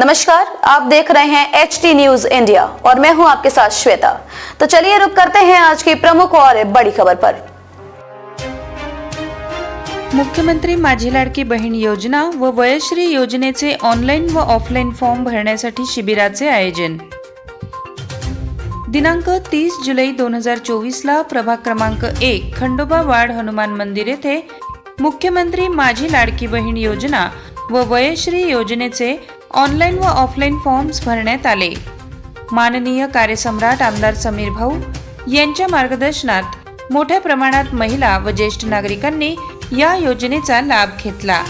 नमस्कार आप देख रहे हैं एच टी न्यूज इंडिया और मैं हूं आपके साथ श्वेता। तो चलिए रुक करते हैं आज की प्रमुख और बड़ी खबर पर। मुख्यमंत्री माझी लाडकी बहीण योजना व वयश्री योजनेचे ऑनलाईन व ऑफलाईन फॉर्म भरण्यासाठी शिबिराचे आयोजन. दिनांक तीस जुलै दोन हजार चोवीसला प्रभाग क्रमांक एक खंडोबा वाड हनुमान मंदिर येथे मुख्यमंत्री माझी लाडकी बहीण योजना व वयश्री योजनेचे ऑनलाईन व ऑफलाईन फॉर्म्स भरण्यात आले. माननीय कार्यसम्राट आमदार समीर भाऊ यांच्या मार्गदर्शनात मोठ्या प्रमाणात महिला व ज्येष्ठ नागरिकांनी या योजनेचा लाभ घेतला.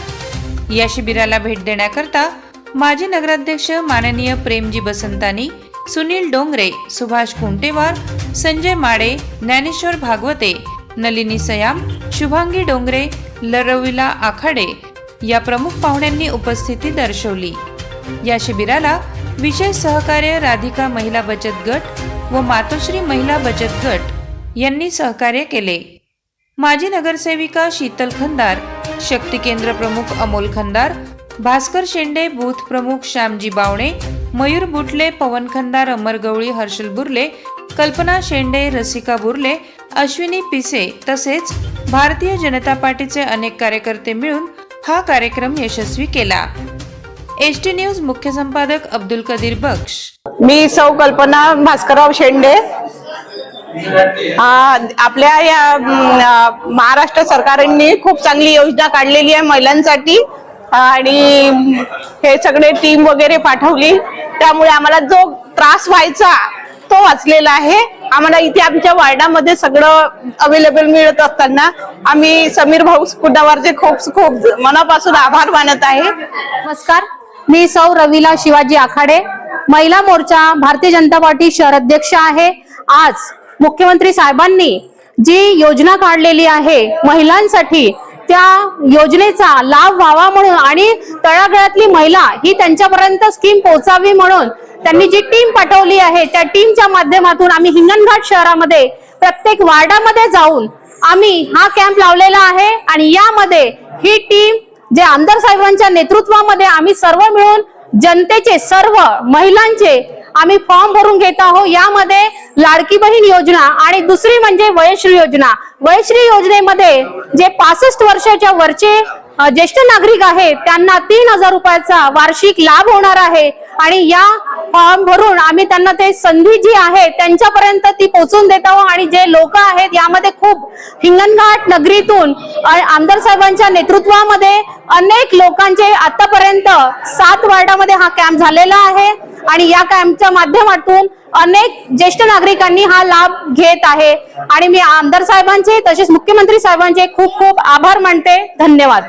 या शिबिराला भेट देण्याकरता माजी नगराध्यक्ष माननीय प्रेमजी बसंतानी सुनील डोंगरे सुभाष कुंटेवार संजय माडे ज्ञानेश्वर भागवते नलिनी सयाम शुभांगी डोंगरे लरविला आखाडे या प्रमुख पाहुण्यांनी उपस्थिती दर्शवली. या शिबिराला विशेष सहकार्य राधिका महिला बचत गट व मातोश्री महिला बचत गट यांनी सहकार्य केले. माजी नगरसेविका शीतल खंदार शक्ती केंद्र प्रमुख अमोल खंदार भास्कर शेंडे बूथ प्रमुख श्यामजी बावणे मयूर बुटले पवन खंदार अमर गवळी हर्षल बुर्ले कल्पना शेंडे रसिका बुर्ले अश्विनी पिसे तसेच भारतीय जनता पार्टीचे अनेक कार्यकर्ते मिळून हा कार्यक्रम यशस्वी केला. एस टी न्यूज मुख्य संपादक अब्दुल कदीर बक्ष मी सौ कल्पना भास्करराव शेंडे. आ, आपल्या या महाराष्ट्र सरकारने खूप चांगली योजना काढलेली आहे महिलांसाठी. आणि हे सगळे टीम वगैरे पाठवली. त्यामुळे आम्हाला जो त्रास व्हायचा तो वाचलेला आहे. आम्हाला इथे आमच्या वार्डामध्ये सगळं अवेलेबल मिळत असताना आम्ही समीर भाऊ कुडावरचे खूप खूप मनापासून आभार मानत आहे. नमस्कार. मी सौ रविला शिवाजी आखाडे महिला मोर्चा भारतीय जनता पार्टी शहर अध्यक्ष आहे. आज मुख्यमंत्री साहेबांनी जी योजना काढलेली आहे महिलांसाठी त्या योजनेचा लाभ व्हावा म्हणून आणि तळागळातली महिला ही त्यांच्यापर्यंत स्कीम पोहोचावी म्हणून त्यांनी जी टीम पाठवली आहे त्या टीमच्या माध्यमातून आम्ही हिंगणघाट शहरामध्ये प्रत्येक वार्डामध्ये जाऊन आम्ही हा कॅम्प लावलेला आहे आणि यामध्ये ही टीम जे आमदार साहेबांच्या नेतृत्वामध्ये आम्ही सर्व मिळून जनतेचे सर्व महिलांचे आम्ही फॉर्म भरून घेत आहोत. यामध्ये लाडकी बहीण योजना आणि दुसरी म्हणजे वयश्री योजना. वयश्री योजनेमध्ये जे पासष्ट वर्षाच्या वरचे ज्येष्ठ नागरिक आहेत त्यांना तीन हजार रुपयाचा वार्षिक लाभ होणार आहे. आणि या फॉर्म भरून आम्ही त्यांना ते संधी जी आहे त्यांच्यापर्यंत ती पोहोचून देत आहोत. आणि जे लोक आहेत यामध्ये खूप हिंगणघाट नगरीतून आमदार साहेबांच्या नेतृत्वामध्ये अनेक लोकांचे आतापर्यंत सात वार्डामध्ये हा कॅम्प झालेला आहे. आणि या कॅम्पच्या माध्यमातून अनेक ज्येष्ठ नागरिकांनी हा लाभ घेत आहे. आणि मी आमदार साहेबांचे तसेच मुख्यमंत्री साहेबांचे खूप खूप आभार मानते. धन्यवाद.